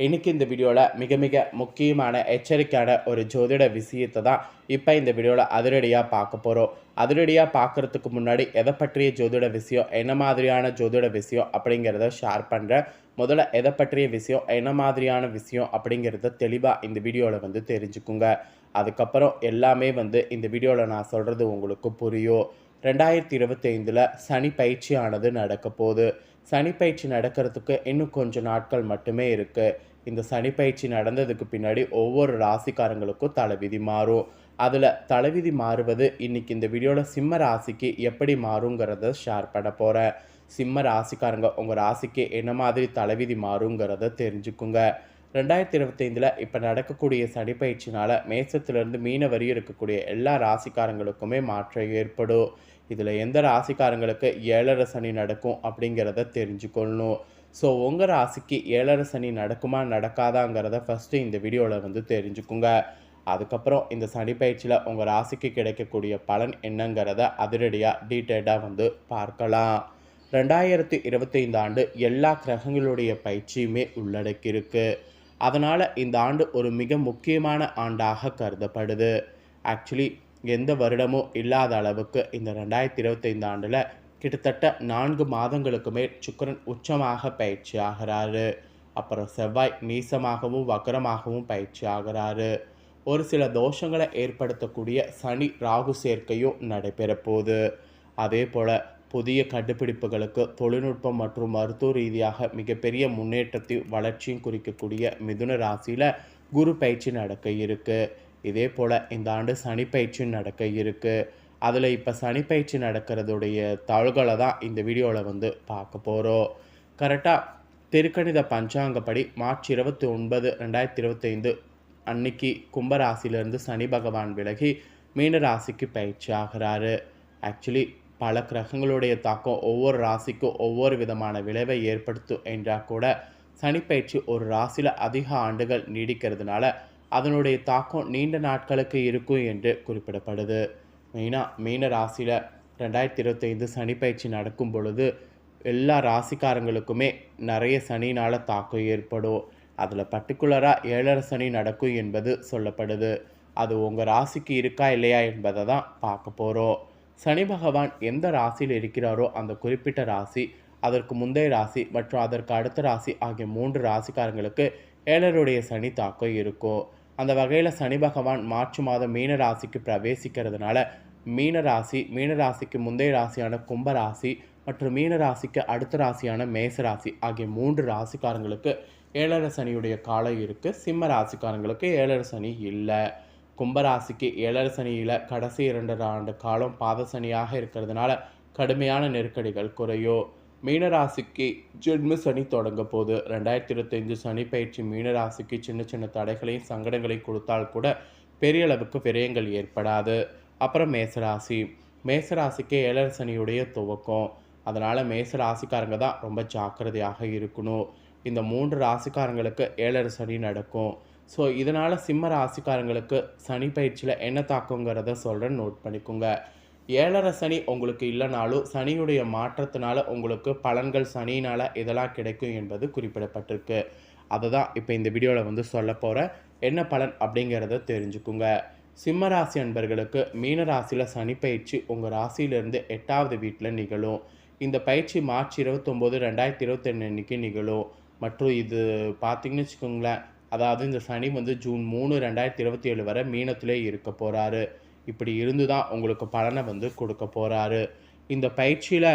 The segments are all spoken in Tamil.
இன்னைக்கு இந்த வீடியோவில் மிக மிக முக்கியமான எச்சரிக்கையான ஒரு ஜோதிட விஷயத்தை தான் இப்போ இந்த வீடியோவில் அதிரடியாக பார்க்க போகிறோம் அதிரடியாக பார்க்குறதுக்கு முன்னாடி எதை பற்றிய ஜோதிட விஷயம் என்ன மாதிரியான ஜோதிட விஷயம் அப்படிங்கிறத ஷேர் பண்ணுறேன் முதல்ல எதை பற்றிய விஷயம் என்ன மாதிரியான விஷயம் அப்படிங்கிறத தெளிவாக இந்த வீடியோவில் வந்து தெரிஞ்சுக்குங்க. அதுக்கப்புறம் எல்லாமே வந்து இந்த வீடியோவில் நான் சொல்கிறது உங்களுக்கு புரியும். ரெண்டாயிரத்தி இருபத்தைந்தில் சனி பயிற்சியானது நடக்க போகுது. சனிப்பயிற்சி நடக்கிறதுக்கு இன்னும் கொஞ்சம் நாட்கள் மட்டுமே இருக்குது இந்த சனிப்பயிற்சி நடந்ததுக்கு பின்னாடி ஒவ்வொரு ராசிக்காரங்களுக்கும் தலைவிதி மாறும். அதில் தலைவிதி மாறுவது இன்னைக்கு இந்த வீடியோவில் சிம்ம ராசிக்கு எப்படி மாறுங்கிறத ஷேர் பண்ண போகிறேன் சிம்ம ராசிக்காரங்க உங்கள் ராசிக்கு என்ன மாதிரி தலைவிதி மாறுங்கிறத தெரிஞ்சுக்குங்க. ரெண்டாயிரத்தி இருபத்தைந்தில் இப்போ நடக்கக்கூடிய சனிப்பயிற்சினால் மேசத்துலேருந்து மீன வரி இருக்கக்கூடிய எல்லா ராசிக்காரங்களுக்குமே மாற்றம் ஏற்படும். இதில் எந்த ராசிக்காரங்களுக்கு ஏழரை சனி நடக்கும் அப்படிங்கிறத தெரிஞ்சுக்கொள்ளணும். ஸோ உங்கள் ராசிக்கு ஏழரை சனி நடக்குமா நடக்காதாங்கிறத ஃபஸ்ட்டு இந்த வீடியோவில் வந்து தெரிஞ்சுக்குங்க. அதுக்கப்புறம் இந்த சனி பயிற்சியில் உங்கள் ராசிக்கு கிடைக்கக்கூடிய பலன் என்னங்கிறத அதிரடியாக டீட்டெயில்டாக வந்து பார்க்கலாம். ரெண்டாயிரத்தி இருபத்தைந்து ஆண்டு எல்லா கிரகங்களுடைய பயிற்சியுமே உள்ளடக்கியிருக்கு. அதனால் இந்த ஆண்டு ஒரு மிக முக்கியமான ஆண்டாக கருதப்படுது. ஆக்சுவலி எந்த வருடமும் இல்லாத அளவுக்கு இந்த ரெண்டாயிரத்தி இருபத்தைந்து ஆண்டில் கிட்டத்தட்ட நான்கு மாதங்களுக்கு மேல் சுக்கரன் உச்சமாக பயிற்சி ஆகிறாரு. அப்புறம் செவ்வாய் நீசமாகவும் வக்கரமாகவும் பயிற்சி ஆகிறாரு. ஒரு சில தோஷங்களை ஏற்படுத்தக்கூடிய சனி ராகு சேர்க்கையும் நடைபெற போகுது. அதே போல் புதிய கண்டுபிடிப்புகளுக்கு தொழில்நுட்பம் மற்றும் மருத்துவ ரீதியாக மிகப்பெரிய முன்னேற்றத்தையும் வளர்ச்சியும் குறிக்கக்கூடிய மிதுன ராசியில் குரு பயிற்சி நடக்க இருக்குது இதே போல் இந்த ஆண்டு சனி நடக்க இருக்குது அதில் இப்போ சனி பயிற்சி நடக்கிறதுடைய தாள்களை தான் இந்த வீடியோவில் வந்து பார்க்க போகிறோம் கரெக்டாக திருக்கணித பஞ்சாங்கப்படி மார்ச் இருபத்தி ஒன்பது ரெண்டாயிரத்தி இருபத்தைந்து அன்னைக்கு கும்பராசிலிருந்து சனி பகவான் விலகி மீன ராசிக்கு பயிற்சி ஆகிறாரு. ஆக்சுவலி பல கிரகங்களுடைய தாக்கம் ஒவ்வொரு ராசிக்கும் ஒவ்வொரு விதமான விளைவை ஏற்படுத்தும் என்றால் கூட சனிப்பயிற்சி ஒரு ராசியில் அதிக ஆண்டுகள் நீடிக்கிறதுனால அதனுடைய தாக்கம் நீண்ட நாட்களுக்கு இருக்கும் என்று குறிப்பிடப்படுது. மெயினாக மீன ராசியில் ரெண்டாயிரத்தி இருபத்தைந்து சனி பயிற்சி நடக்கும் பொழுது எல்லா ராசிக்காரங்களுக்குமே நிறைய சனினால் தாக்கம் ஏற்படும். அதில் பர்டிகுலராக ஏழரை சனி நடக்கும் என்பது சொல்லப்படுது. அது உங்கள் ராசிக்கு இருக்கா இல்லையா என்பதை தான் பார்க்க போகிறோம் சனி பகவான் எந்த ராசியில் இருக்கிறாரோ அந்த குறிப்பிட்ட ராசி அதற்கு முந்தைய ராசி மற்றும் அதற்கு அடுத்த ராசி ஆகிய மூன்று ராசிக்காரங்களுக்கு ஏழருடைய சனி தாக்கம் இருக்கும் அந்த வகையில் சனி பகவான் மார்ச் மாதம் மீன ராசிக்கு பிரவேசிக்கிறதுனால மீன ராசி மீன ராசிக்கு முந்தைய ராசியான கும்ப ராசி மற்றும் மீன ராசிக்கு அடுத்த ராசியான மேச ராசி ஆகிய மூன்று ராசிக்காரங்களுக்கு ஏழரை சனியுடைய காலம் இருக்குது சிம்ம ராசிக்காரங்களுக்கு ஏழரை சனி இல்லை. கும்பராசிக்கு ஏழரை சனியில் கடைசி இரண்டு ஆண்டு காலம் பாத சனியாக இருக்கிறதுனால கடுமையான நெருக்கடிகள் குறையும். மீனராசிக்கு ஜென்ம சனி தொடங்க போது ரெண்டாயிரத்தி இருபத்தஞ்சு சனி பயிற்சி மீனராசிக்கு சின்ன சின்ன தடைகளையும் சங்கடங்களையும் கொடுத்தால் கூட பெரிய அளவுக்கு விரயங்கள் ஏற்படாது. அப்புறம் மேசராசி. மேசராசிக்கு ஏழரை சனியுடைய துவக்கம். அதனால் மேச ராசிக்காரங்க தான் ரொம்ப ஜாக்கிரதையாக இருக்கணும். இந்த மூன்று ராசிக்காரங்களுக்கு ஏழரை சனி நடக்கும். ஸோ இதனால் சிம்ம ராசிக்காரங்களுக்கு சனி பயிற்சியில் என்ன தாக்கங்கிறத சொல்கிறேன் நோட் பண்ணிக்கோங்க. ஏழரை சனி உங்களுக்கு இல்லைனாலும் சனியுடைய மாற்றத்தினால உங்களுக்கு பலன்கள் சனியினால் இதெல்லாம் கிடைக்கும் என்பது குறிப்பிடப்பட்டிருக்கு. அதை தான் இப்போ இந்த வீடியோவில் வந்து சொல்ல போகிறேன் என்ன பலன் அப்படிங்கிறத தெரிஞ்சுக்குங்க. சிம்ம ராசி அன்பர்களுக்கு மீன ராசியில் சனி பயிற்சி உங்கள் ராசியிலிருந்து எட்டாவது வீட்டில் நிகழும். இந்த பயிற்சி மார்ச் இருபத்தொம்போது ரெண்டாயிரத்தி இருபத்தெண்டு அன்னைக்கு நிகழும். மற்றும் இது பார்த்தீங்கன்னு வச்சுக்கோங்களேன் அதாவது இந்த சனி வந்து ஜூன் மூணு ரெண்டாயிரத்தி இருபத்தி ஏழு வரை மீனத்திலே இருக்க போகிறாரு இப்படி இருந்து தான் உங்களுக்கு பலனை வந்து கொடுக்க போகிறாரு இந்த பயிற்சியில்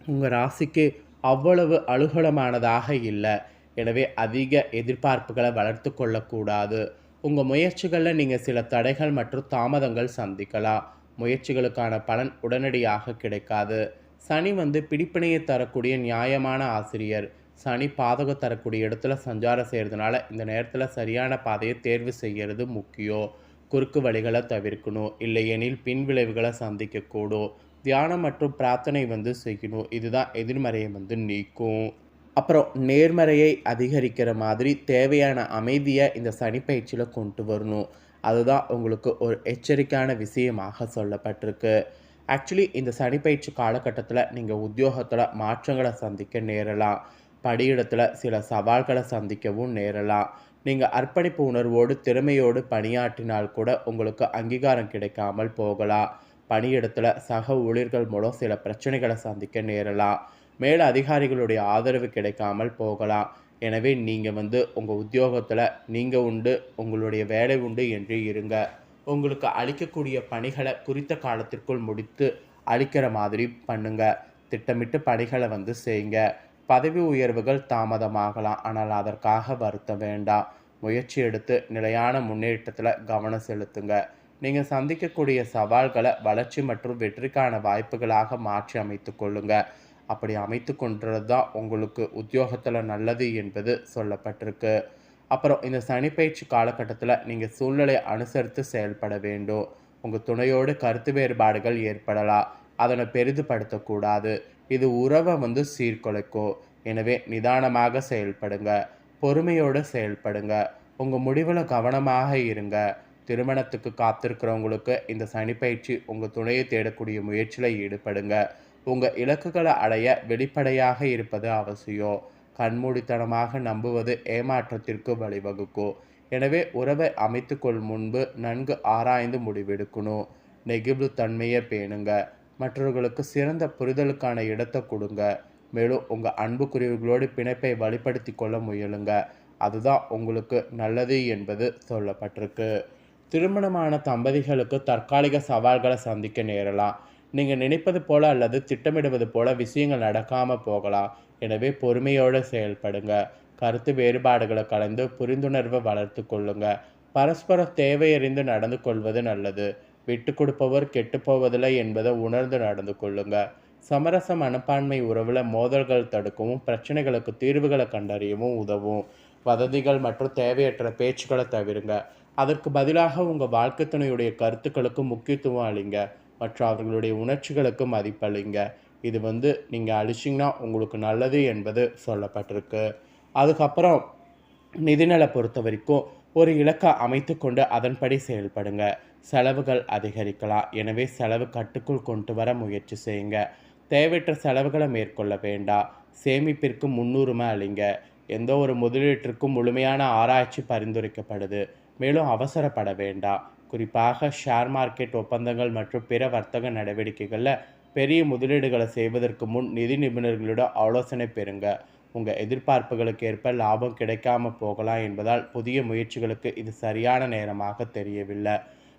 உங்கள் ராசிக்கு அவ்வளவு அலுகலமானதாக இல்லை. எனவே அதிக எதிர்பார்ப்புகளை வளர்த்து கொள்ளக்கூடாது. உங்கள் முயற்சிகளில் நீங்கள் சில தடைகள் மற்றும் தாமதங்கள் சந்திக்கலாம். முயற்சிகளுக்கான பலன் உடனடியாக கிடைக்காது. சனி வந்து பிடிப்பினையை தரக்கூடிய நியாயமான ஆசிரியர். சனி பாதகம் தரக்கூடிய இடத்துல சஞ்சாரம் செய்கிறதுனால இந்த நேரத்தில் சரியான பாதையை தேர்வு செய்கிறது முக்கியம். குறுக்கு வழிகளை தவிர்க்கணும் இல்லையெனில் பின் விளைவுகளை சந்திக்கக்கூடும். தியானம் மற்றும் பிரார்த்தனை வந்து செய்யணும். இதுதான் எதிர்மறையை வந்து நீக்கும். அப்புறம் நேர்மறையை அதிகரிக்கிற மாதிரி தேவையான அமைதியை இந்த சனி பயிற்சியில் கொண்டு வரணும். அதுதான் உங்களுக்கு ஒரு எச்சரிக்கையான விஷயமாக சொல்லப்பட்டிருக்கு. ஆக்சுவலி இந்த சனி பயிற்சி காலகட்டத்தில் நீங்கள் உத்தியோகத்தில் மாற்றங்களை சந்திக்க நேரலாம். படியிடத்தில் சில சவால்களை சந்திக்கவும் நேரலாம். நீங்கள் அர்ப்பணிப்பு உணர்வோடு திறமையோடு பணியாற்றினால் கூட உங்களுக்கு அங்கீகாரம் கிடைக்காமல் போகலாம். பணியிடத்தில் சக ஊழியர்கள் மூலம் சில பிரச்சனைகளை சந்திக்க நேரலாம். மேல அதிகாரிகளுடைய ஆதரவு கிடைக்காமல் போகலாம். எனவே நீங்கள் வந்து உங்கள் உத்தியோகத்தில் நீங்கள் உண்டு உங்களுடைய வேலை உண்டு என்று இருங்க. உங்களுக்கு அளிக்கக்கூடிய பணிகளை குறித்த காலத்திற்குள் முடித்து அளிக்கிற மாதிரி பண்ணுங்க. திட்டமிட்டு பணிகளை வந்து செய்யுங்க. பதவி உயர்வுகள் தாமதமாகலாம். ஆனால் அதற்காக வருத்த வேண்டாம். முயற்சி எடுத்து நிலையான முன்னேற்றத்தில் கவனம் செலுத்துங்க. நீங்கள் சந்திக்கக்கூடிய சவால்களை வளர்ச்சி மற்றும் வெற்றிக்கான வாய்ப்புகளாக மாற்றி அமைத்து கொள்ளுங்க. அப்படி அமைத்து கொண்டது தான் உங்களுக்கு உத்தியோகத்தில் நல்லது என்பது சொல்லப்பட்டிருக்கு. அப்புறம் இந்த சனிப்பயிற்சி காலகட்டத்தில் நீங்கள் சூழ்நிலையை அனுசரித்து செயல்பட வேண்டும். உங்கள் துணையோடு கருத்து வேறுபாடுகள் ஏற்படலாம். அதனை பெரிதுபடுத்தக்கூடாது. இது உறவை வந்து சீர்குலைக்கும். எனவே நிதானமாக செயல்படுங்க. பொறுமையோடு செயல்படுங்க. உங்கள் முடிவில் கவனமாக இருங்க. திருமணத்துக்கு காத்திருக்கிறவங்களுக்கு இந்த சனிப்பயிற்சி உங்கள் துணையை தேடக்கூடிய முயற்சியில் ஈடுபடுங்க. உங்கள் இலக்குகளை அடைய வெளிப்படையாக இருப்பது அவசியம். கண்மூடித்தனமாக நம்புவது ஏமாற்றத்திற்கு வழிவகுக்கும். எனவே உறவை அமைத்துக்கொள் முன்பு நன்கு ஆராய்ந்து முடிவெடுக்கணும். நெகிழ்வுத்தன்மையை பேணுங்க. மற்றவர்களுக்கு சிறந்த புரிதலுக்கான இடத்தை கொடுங்க. மேலும் உங்கள் அன்புக்குரியவர்களோடு பிணைப்பை வலுப்படுத்தி கொள்ள முயலுங்க. அதுதான் உங்களுக்கு நல்லது என்பது சொல்லப்பட்டிருக்கு. திருமணமான தம்பதிகளுக்கு தற்காலிக சவால்களை சந்திக்க நேரலாம். நீங்கள் நினைப்பது போல அல்லது திட்டமிடுவது போல விஷயங்கள் நடக்காமல் போகலாம். எனவே பொறுமையோடு செயல்படுங்க. கருத்து வேறுபாடுகளை கலந்து புரிந்துணர்வை வளர்த்து கொள்ளுங்க. பரஸ்பர தேவையறிந்து நடந்து கொள்வது நல்லது. விட்டு கொடுப்பவர் கெட்டு போவதில்லை என்பதை உணர்ந்து நடந்து கொள்ளுங்க. சமரச மனப்பான்மை உறவில் மோதல்கள் தடுக்கவும் பிரச்சனைகளுக்கு தீர்வுகளை கண்டறியவும் உதவும். வதந்திகள் மற்றும் தேவையற்ற பேச்சுக்களை தவிருங்க. அதற்கு பதிலாக உங்கள் வாழ்க்கை துணையுடைய கருத்துக்களுக்கு முக்கியத்துவம் அளிங்க. மற்றும் அவர்களுடைய உணர்ச்சிகளுக்கு மதிப்பளிங்க. இது வந்து நீங்கள் அழிச்சிங்கன்னா உங்களுக்கு நல்லது என்பது சொல்லப்பட்டிருக்கு. அதுக்கப்புறம் நிதிநலை பொறுத்த வரைக்கும் ஒரு இலக்கை அமைத்து கொண்டு அதன்படி செயல்படுங்க. செலவுகள் அதிகரிக்கலாம். எனவே செலவு கட்டுக்குள் கொண்டு வர முயற்சி செய்யுங்க. தேவையற்ற செலவுகளை மேற்கொள்ள வேண்டாம். சேமிப்பிற்கு முன்னுரிமை அளிங்க. எந்த ஒரு முதலீட்டிற்கும் முழுமையான ஆராய்ச்சி பரிந்துரைக்கப்படுது. மேலும் அவசரப்பட வேண்டாம். குறிப்பாக ஷேர் மார்க்கெட் ஒப்பந்தங்கள் மற்றும் பிற வர்த்தக நடவடிக்கைகளில் பெரிய முதலீடுகளை செய்வதற்கு முன் நிதி நிபுணர்களோட ஆலோசனை பெறுங்க. உங்கள் எதிர்பார்ப்புகளுக்கு ஏற்ப லாபம் கிடைக்காம போகலாம் என்பதால் புதிய முயற்சிகளுக்கு இது சரியான நேரமாக தெரியவில்லை.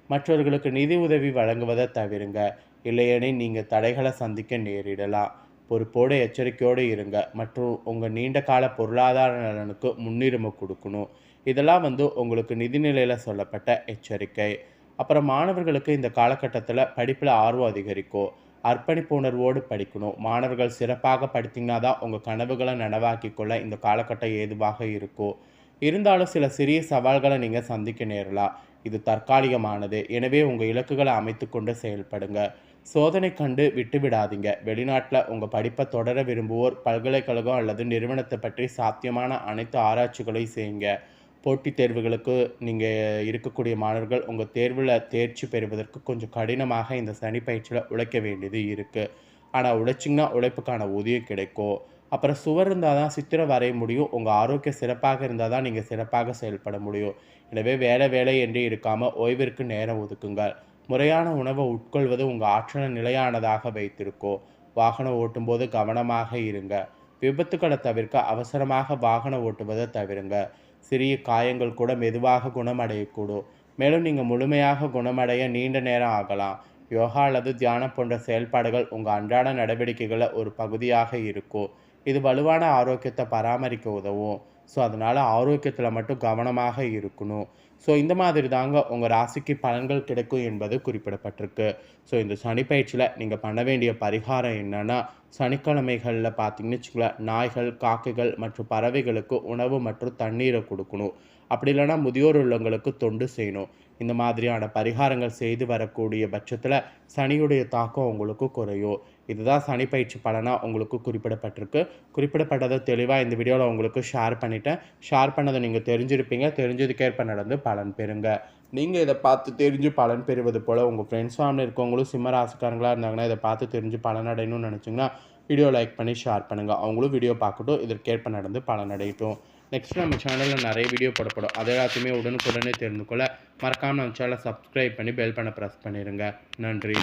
மற்றவர்களுக்கு நிதி உதவி வழங்குவதை தவிருங்க. இல்லையெனில் நீங்கள் தடைகளை சந்திக்க நேரிடலாம். பொறுப்போடு எச்சரிக்கையோடு இருங்க. மற்றும் உங்கள் நீண்ட கால பொருளாதார நலனுக்கு முன்னுரிமை கொடுக்கணும். இதெல்லாம் வந்து உங்களுக்கு நிதிநிலையில் சொல்லப்பட்ட எச்சரிக்கை. அப்புறம் மாணவர்களுக்கு இந்த காலகட்டத்தில் படிப்பில் ஆர்வம் அதிகரிக்கும். அர்ப்பணிப்பு உணர்வோடு படிக்கணும். மாணவர்கள் சிறப்பாக படித்தீங்கன்னா தான் உங்கள் கனவுகளை நனவாக்கி கொள்ள இந்த காலகட்டம் ஏதுவாக இருக்கும் இருந்தாலும் சில சிறிய சவால்களை நீங்கள் சந்திக்க நேரலாம். இது தற்காலிகமானது. எனவே உங்கள் இலக்குகளை அமைத்து கொண்டு செயல்படுங்க. சோதனை கண்டு விட்டு விடாதீங்க வெளிநாட்டில் உங்கள் படிப்பை தொடர விரும்புவோர் பல்கலைக்கழகம் அல்லது நிறுவனத்தை பற்றி சாத்தியமான அனைத்து ஆராய்ச்சிகளையும் செய்யுங்க. போட்டித் தேர்வுகளுக்கு நீங்கள் இருக்கக்கூடிய மாணவர்கள் உங்கள் தேர்வில் தேர்ச்சி பெறுவதற்கு கொஞ்சம் கடினமாக இந்த சனி பயிற்சியில் உழைக்க வேண்டியது இருக்குது ஆனால் உழைச்சிங்கன்னா உழைப்புக்கான ஊதியம் கிடைக்கும். அப்புறம் சுவர் இருந்தால் தான் சித்திரம் வரைய முடியும். உங்கள் ஆரோக்கியம் சிறப்பாக இருந்தால் தான் நீங்கள் சிறப்பாக செயல்பட முடியும். எனவே வேலை வேலை என்று இருக்காமல் ஓய்விற்கு நேரம் ஒதுக்குங்கள் முறையான உணவை உட்கொள்வது உங்கள் ஆற்றலை நிலையானதாக வைத்திருக்கும். வாகனம் ஓட்டும்போது கவனமாக இருங்க. விபத்துக்களை தவிர்க்க அவசரமாக வாகனம் ஓட்டுவதை தவிருங்க. சிறிய காயங்கள் கூட மெதுவாக குணமடையக்கூடும். மேலும் நீங்கள் முழுமையாக குணமடைய நீண்ட நேரம் ஆகலாம். யோகா அல்லது தியானம் போன்ற செயல்பாடுகள் உங்கள் அன்றாட நடவடிக்கைகளில் ஒரு பகுதியாக இருக்கும். இது வலுவான ஆரோக்கியத்தை பராமரிக்க உதவும். ஸோ அதனால் ஆரோக்கியத்தில் மட்டும் கவனமாக இருக்கணும். ஸோ இந்த மாதிரி தாங்க உங்கள் ராசிக்கு பலன்கள் கிடைக்கும் என்பது குறிப்பிடப்பட்டிருக்கு. ஸோ இந்த சனிப்பயிற்சியில் நீங்கள் பண்ண வேண்டிய பரிகாரம் என்னென்னா சனிக்கிழமைகளில் பார்த்தீங்கன்னு வச்சுக்கோங்களேன் நாய்கள் காக்கைகள் மற்றும் பறவைகளுக்கு உணவு மற்றும் தண்ணீரை கொடுக்கணும். அப்படி இல்லைன்னா முதியோர் உள்ளவங்களுக்கு தொண்டு செய்யணும். இந்த மாதிரியான பரிகாரங்கள் செய்து வரக்கூடிய பட்சத்தில் சனியுடைய தாக்கம் உங்களுக்கு குறையும். இதுதான் சனி பயிற்சி பலனாக உங்களுக்கு குறிப்பிடப்பட்டிருக்கு. குறிப்பிடப்பட்டதை தெளிவாக இந்த வீடியோவில் உங்களுக்கு ஷேர் பண்ணிட்டேன். ஷேர் பண்ணதை நீங்கள் தெரிஞ்சிருப்பீங்க. தெரிஞ்சதுக்கேற்ப நடந்து பலன் பெறுங்க. நீங்கள் இதை பார்த்து தெரிஞ்சு பலன் பெறுவது போல் உங்கள் ஃப்ரெண்ட்ஸ் ஃபேமிலி இருக்கவங்களும் சிம்ம ராசிக்காரங்களாக இருந்தாங்கன்னா இதை பார்த்து தெரிஞ்சு பலன் அடையணும்னு நினச்சிங்கன்னா வீடியோ லைக் பண்ணி ஷேர் பண்ணுங்கள் அவங்களும் வீடியோ பார்க்கட்டும். இதற்கேற்ப நடந்து பலன் அடையட்டும். நெக்ஸ்ட் நம்ம சேனலில் நிறைய வீடியோ போடப்படும். அது எல்லாத்தையுமே உடனுக்குடனே தெரிந்து கொள்ள மறக்காமல் நம்ம சேனலை சப்ஸ்கிரைப் பண்ணி பெல் பண்ண ப்ரெஸ் பண்ணிடுங்க நன்றி.